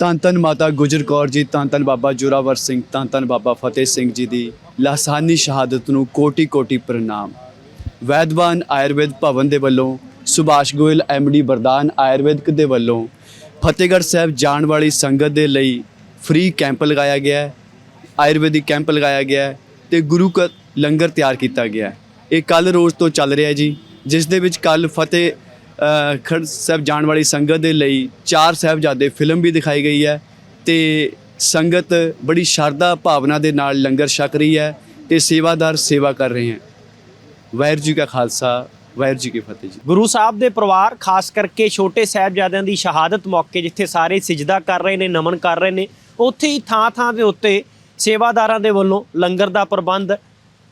ਧੰਨ ਧੰਨ ਮਾਤਾ ਗੁਜਰ ਕੌਰ ਜੀ, ਧੰਨ ਧੰਨ ਬਾਬਾ ਜੋਰਾਵਰ ਸਿੰਘ, ਧੰਨ ਧੰਨ ਬਾਬਾ ਫਤਿਹ ਸਿੰਘ ਜੀ ਦੀ ਲਾਸਾਨੀ ਸ਼ਹਾਦਤ ਨੂੰ ਕੋਟੀ ਕੋਟੀ ਪ੍ਰਣਾਮ। ਵੈਦਵਾਨ ਆਯੁਰਵੇਦ ਭਵਨ ਦੇ ਵੱਲੋਂ ਸੁਭਾਸ਼ ਗੋਇਲ ਐਮਡੀ ਬਰਦਾਨ ਆਯੁਰਵੈਦਿਕ ਦੇ ਵੱਲੋਂ ਫਤਿਹਗੜ੍ਹ ਸਾਹਿਬ ਜਾਣ ਵਾਲੀ ਸੰਗਤ ਦੇ ਲਈ ਫ੍ਰੀ ਕੈਂਪ ਲਗਾਇਆ ਗਿਆ ਹੈ, ਆਯੁਰਵੈਦਿਕ ਕੈਂਪ ਲਗਾਇਆ ਗਿਆ ਹੈ ਤੇ ਗੁਰੂ ਘਰ ਲੰਗਰ ਤਿਆਰ ਕੀਤਾ ਗਿਆ ਹੈ। ਇਹ ਕੱਲ ਰੋਜ਼ ਤੋਂ ਚੱਲ ਰਿਹਾ ਜੀ, ਜਿਸ ਦੇ ਵਿੱਚ ਕੱਲ ਫਤਿਹ ਖੜ ਸਾਹਿਬ ਜਾਣ ਵਾਲੀ ਸੰਗਤ ਦੇ ਲਈ ਚਾਰ ਸਾਹਿਬਜ਼ਾਦੇ ਫਿਲਮ ਵੀ ਦਿਖਾਈ ਗਈ ਹੈ ਤੇ ਸੰਗਤ ਬੜੀ ਸ਼ਰਧਾ ਭਾਵਨਾ ਦੇ ਨਾਲ ਲੰਗਰ ਛਕ ਰਹੀ ਹੈ ਤੇ ਸੇਵਾਦਾਰ ਸੇਵਾ ਕਰ ਰਹੇ ਹਨ ਵਾਹਿਗੁਰੂ ਜੀ ਕਾ ਖਾਲਸਾ, ਵਾਹਿਗੁਰੂ ਜੀ ਕੀ ਫਤਿਹ ਜੀ। ਗੁਰੂ ਸਾਹਿਬ ਦੇ ਪਰਿਵਾਰ, ਖਾਸ ਕਰਕੇ ਛੋਟੇ ਸਾਹਿਬਜ਼ਾਦਿਆਂ ਦੀ ਸ਼ਹਾਦਤ ਮੌਕੇ ਜਿੱਥੇ ਸਾਰੇ ਸਿਜਦਾ ਕਰ ਰਹੇ ਨੇ, ਨਮਨ ਕਰ ਰਹੇ ਨੇ, ਉੱਥੇ ਹੀ ਥਾਂ ਥਾਂ ਦੇ ਉੱਤੇ ਸੇਵਾਦਾਰਾਂ ਦੇ ਵੱਲੋਂ ਲੰਗਰ ਦਾ ਪ੍ਰਬੰਧ,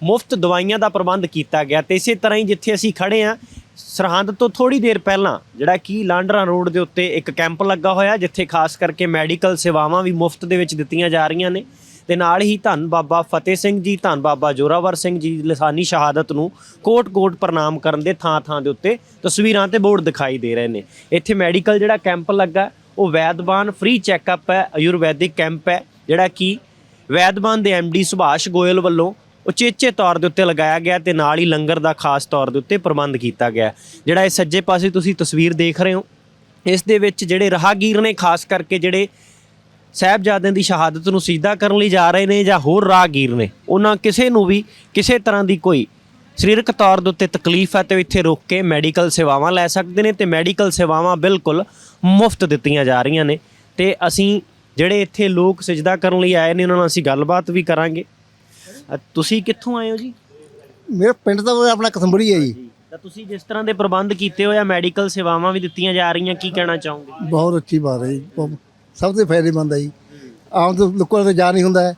ਮੁਫਤ ਦਵਾਈਆਂ ਦਾ ਪ੍ਰਬੰਧ ਕੀਤਾ ਗਿਆ ਤੇ ਇਸੇ ਤਰ੍ਹਾਂ ਹੀ ਜਿੱਥੇ ਅਸੀਂ ਖੜੇ ਆ ਸਰਹੰਦ ਤੋਂ ਥੋੜੀ ਦੇਰ ਪਹਿਲਾਂ ਜਿਹੜਾ ਕਿ ਲਾਂਡਰਾ ਰੋਡ ਦੇ ਉੱਤੇ ਇੱਕ ਕੈਂਪ ਲੱਗਾ ਹੋਇਆ, ਜਿੱਥੇ ਖਾਸ ਕਰਕੇ ਮੈਡੀਕਲ ਸੇਵਾਵਾਂ ਵੀ ਮੁਫਤ ਦੇ ਵਿੱਚ ਦਿੱਤੀਆਂ ਜਾ ਰਹੀਆਂ ਨੇ। ਤੇ ਨਾਲ ਹੀ ਧੰਨ ਬਾਬਾ ਫਤਿਹ ਸਿੰਘ ਜੀ, ਧੰਨ ਬਾਬਾ ਜੋਰਾਵਰ ਸਿੰਘ ਜੀ ਲਸਾਨੀ ਸ਼ਹਾਦਤ ਨੂੰ ਕੋਟ-ਕੋਟ ਪ੍ਰਣਾਮ ਕਰਨ ਦੇ ਥਾਂ-ਥਾਂ ਦੇ ਉੱਤੇ ਤਸਵੀਰਾਂ ਤੇ ਬੋਰਡ ਦਿਖਾਈ ਦੇ ਰਹੇ ਨੇ। ਇੱਥੇ ਮੈਡੀਕਲ ਜਿਹੜਾ ਕੈਂਪ ਲੱਗਾ, ਉਹ ਵੈਦਬਾਨ ਫ੍ਰੀ ਚੈੱਕਅਪ ਹੈ, ਆਯੁਰਵੈਦਿਕ ਕੈਂਪ ਹੈ, ਜਿਹੜਾ ਕਿ ਵੈਦਬਾਨ ਦੇ ਡੀ ਸੁਭਾਸ਼ ਗੋਇਲ ਵੱਲੋਂ ਉਚੇਚੇ ਤੌਰ ਦੇ ਉੱਤੇ ਲਗਾਇਆ ਗਿਆ ਤੇ ਨਾਲ ਹੀ ਲੰਗਰ ਦਾ ਖਾਸ ਤੌਰ ਦੇ ਉੱਤੇ ਪ੍ਰਬੰਧ ਕੀਤਾ ਗਿਆ। ਜਿਹੜਾ ਇਹ ਸੱਜੇ ਪਾਸੇ ਤੁਸੀਂ ਤਸਵੀਰ ਦੇਖ ਰਹੇ ਹੋ, ਇਸ ਦੇ ਵਿੱਚ ਜਿਹੜੇ ਰਾਹਗੀਰ ਨੇ, ਖਾਸ ਕਰਕੇ ਜਿਹੜੇ ਸਾਹਿਬਜ਼ਾਦਿਆਂ ਦੀ ਸ਼ਹਾਦਤ ਨੂੰ ਸਿੱਧਾ ਕਰਨ ਲਈ ਜਾ ਰਹੇ ਨੇ ਜਾਂ ਹੋਰ ਰਾਹਗੀਰ ਨੇ, ਉਹਨਾਂ ਕਿਸੇ ਨੂੰ ਵੀ ਕਿਸੇ ਤਰ੍ਹਾਂ ਦੀ ਕੋਈ ਸਰੀਰਕ ਤੌਰ ਦੇ ਉੱਤੇ ਤਕਲੀਫ ਹੈ ਤੇ ਉਹ ਇੱਥੇ ਰੁਕ ਕੇ ਮੈਡੀਕਲ ਸੇਵਾਵਾਂ ਲੈ ਸਕਦੇ ਨੇ ਤੇ ਮੈਡੀਕਲ ਸੇਵਾਵਾਂ ਬਿਲਕੁਲ ਮੁਫਤ ਦਿੱਤੀਆਂ ਜਾ ਰਹੀਆਂ ਨੇ। ਤੇ ਅਸੀਂ ਜਿਹੜੇ ਇੱਥੇ ਲੋਕ ਸਜਦਾ ਕਰਨ ਲਈ ਆਏ ਨੇ, ਉਹਨਾਂ ਨਾਲ ਅਸੀਂ ਗੱਲਬਾਤ ਵੀ ਕਰਾਂਗੇ। ਅ, ਤੁਸੀਂ ਕਿੱਥੋਂ ਆਏ ਹੋ ਜੀ? ਮੇਰਾ ਪਿੰਡ ਤਾਂ ਆਪਣਾ ਕਸੰਬੜੀ ਹੈ ਜੀ। ਤਾਂ ਤੁਸੀਂ ਜਿਸ ਤਰ੍ਹਾਂ ਦੇ ਪ੍ਰਬੰਧ ਕੀਤੇ ਹੋਏ ਆ ਮੈਡੀਕਲ ਸੇਵਾਵਾਂ ਵੀ ਦਿੱਤੀਆਂ ਜਾ ਰਹੀਆਂ ਕੀ ਕਹਿਣਾ ਚਾਹੋਗੇ? ਬਹੁਤ ਅੱਛੀ ਬਾਤ ਹੈ ਜੀ। ਬਹੁਤ- ਸਭ ਤੋਂ ਫਾਇਦੇਮੰਦ ਹੈ ਜੀ। ਆਮ ਤੋਂ ਲੋਕਾਂ ਤੋਂ ਜਾ ਨਹੀਂ ਹੁੰਦਾ ਹੈ।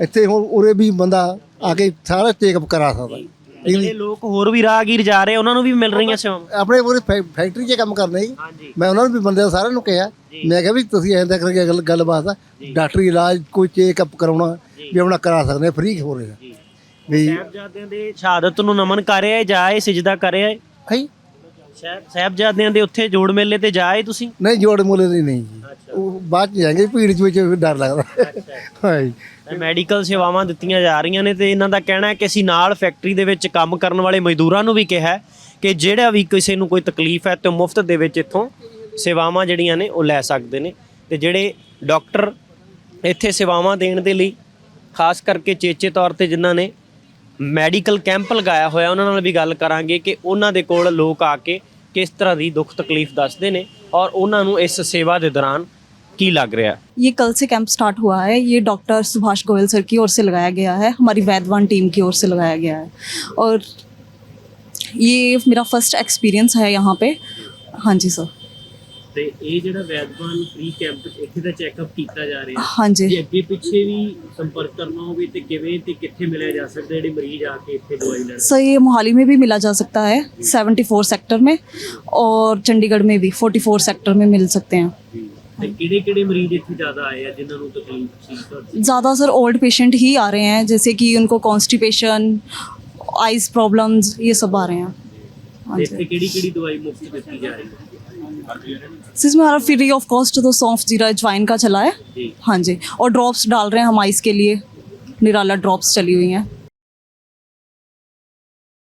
ਇੱਥੇ ਹੁਣ ਉਰੇ ਵੀ ਬੰਦਾ ਆ ਕੇ ਸਾਰਾ ਚੈੱਕਅਪ ਕਰਾ ਸਕਦਾ ਹੈ। ਜਿਹੜੇ ਲੋਕ ਹੋਰ ਵੀ ਰਾਹਗੀਰ ਜਾ ਰਹੇ ਉਹਨਾਂ ਨੂੰ ਵੀ ਮਿਲ ਰਹੀਆਂ ਸੇਵਾਵਾਂ? ਆਪਣੇ ਪੂਰੇ ਫੈਕਟਰੀ 'ਚ ਕੰਮ ਕਰਨਾ ਜੀ। ਹਾਂਜੀ। ਮੈਂ ਉਹਨਾਂ ਨੂੰ ਵੀ ਬੰਦੇ ਸਾਰਿਆਂ ਨੂੰ ਕਿਹਾ। ਮੈਂ ਕਿਹਾ ਵੀ ਤੁਸੀਂ ਐਂ ਤਾਂ ਕਰਕੇ ਗੱਲ ਗੱਲਬਾਤ ਆ। ਡਾਕਟਰੀ ਇਲਾਜ ਕੋਈ ਚੈੱਕਅਪ ਕਰਾਉਣਾ। ਵੀ ਆਪਣਾ ਕਰਾ ਸਕਦੇ ਫ੍ਰੀ ਹੋ ਰਿਹਾ ਜੀ। ਵੀ ਸਾਹਿਬਜ਼ਾਦਿਆਂ ਦੇ ਸ਼ਹਾਦਤ ਨੂੰ ਨਮਨ ਕਰਿਆ ਜਾਏ ਸਜਦਾ ਕਰਿਆ ਹੈ? ਸਾਹਿਬਜ਼ਾਦਿਆਂ ਦੇ ਉੱਥੇ ਜੋੜ ਮੇਲੇ ਤੇ ਜਾਏ ਤੁਸੀਂ? ਨਹੀਂ ਜੋੜ ਮੁੱਲੇ ਨਹੀਂ ਜੀ। ਉਹ ਬਾਅਦ ਚ ਜਾਏंगे ਭੀੜ ਚ ਵਿੱਚ ਡਰ ਲੱਗਦਾ। ਹਾਂ ਮੈਡੀਕਲ ਸੇਵਾਵਾਂ ਦਿੱਤੀਆਂ ਜਾ ਰਹੀਆਂ ਨੇ ਤੇ ਇਹਨਾਂ ਦਾ ਕਹਿਣਾ ਹੈ ਕਿ ਅਸੀਂ ਨਾਲ ਫੈਕਟਰੀ ਦੇ ਵਿੱਚ ਕੰਮ ਕਰਨ ਵਾਲੇ ਮਜ਼ਦੂਰਾਂ ਨੂੰ ਵੀ ਕਿਹਾ ਕਿ ਜਿਹੜਾ ਵੀ ਕਿਸੇ ਨੂੰ ਕੋਈ ਤਕਲੀਫ ਹੈ ਤੇ ਮੁਫਤ ਦੇ ਵਿੱਚ ਇੱਥੋਂ ਸੇਵਾਵਾਂ ਜਿਹੜੀਆਂ ਨੇ ਉਹ ਲੈ ਸਕਦੇ ਨੇ ਤੇ ਜਿਹੜੇ ਡਾਕਟਰ ਇੱਥੇ ਸੇਵਾਵਾਂ ਦੇਣ ਦੇ ਲਈ ਖਾਸ ਕਰਕੇ ਚੇਚੇ ਤੌਰ ਤੇ ਜਿਨ੍ਹਾਂ ਨੇ ਮੈਡੀਕਲ ਕੈਂਪ ਲਗਾਇਆ ਹੋਇਆ ਉਹਨਾਂ ਨਾਲ ਵੀ ਗੱਲ ਕਰਾਂਗੇ ਕਿ ਉਹਨਾਂ ਦੇ ਕੋਲ ਲੋਕ ਆ ਕੇ ਕਿਸ ਤਰ੍ਹਾਂ ਦੀ ਦੁੱਖ ਤਕਲੀਫ ਦੱਸਦੇ ਨੇ ਔਰ ਉਹਨਾਂ ਨੂੰ ਇਸ ਸੇਵਾ ਦੇ ਦੌਰਾਨ ਕੀ ਲੱਗ ਰਿਹਾ ये कल से कैंप स्टार्ट हुआ है ये डॉक्टर सुभाष गोयल सर की ओर से लगाया गया है हमारी वैदवान टीम की ओर से लगाया गया है और ये मेरा फर्स्ट एक्सपीरियंस है यहाँ पे हाँ जी सर ਤੇ ਇਹ ਜਿਹੜਾ ਵੈਦਵਾਨ ਫ੍ਰੀ ਕੈਂਪ ਇੱਥੇ ਦਾ ਚੈੱਕਅਪ ਕੀਤਾ ਜਾ ਰਿਹਾ हाँ जी ਜੇ ਅੱਗੇ ਪਿੱਛੇ ਵੀ ਸੰਪਰਕ ਕਰਨਾ ਹੋਵੇ ਤੇ ਕਿਵੇਂ ਤੇ ਕਿੱਥੇ ਮਿਲਿਆ ਜਾ ਸਕਦਾ ਜਿਹੜੇ ਮਰੀਜ਼ ਆ ਕੇ ਇੱਥੇ ਦਵਾਈ ਲੈਣ सर ये मोहाली में भी मिला जा सकता है 74 सेक्टर में और चंडीगढ़ में भी 44 सेक्टर में मिल सकते हैं ਤੇ ਕਿਹੜੇ ਕਿਹੜੇ ਮਰੀਜ਼ ਇੱਥੇ ਜ਼ਿਆਦਾ ਆਏ ਆ ਜਿਨ੍ਹਾਂ ਨੂੰ ਤਕਲੀਫ ਸੀ ਤੁਹਾਡੀ ज़्यादा सर ओल्ड पेशेंट ही आ रहे हैं जैसे कि उनको कॉन्स्टिपेशन आइज प्रॉब्लम्स ये सब आ रहे हैं हाँ ਤੇ जी ਇੱਥੇ ਕਿਹੜੀ ਕਿਹੜੀ ਦਵਾਈ ਮੁਫਤ ਦਿੱਤੀ ਜਾ ਰਹੀ ਹੈ इसमें हमारा फ्री ऑफ कॉस्ट तो सौंफ जीरा अजवाइन का चला है ਜੀ हाँ जी और ड्रॉप्स डाल रहे हैं हम आइस के लिए निराला ड्रॉप्स चली हुई हैं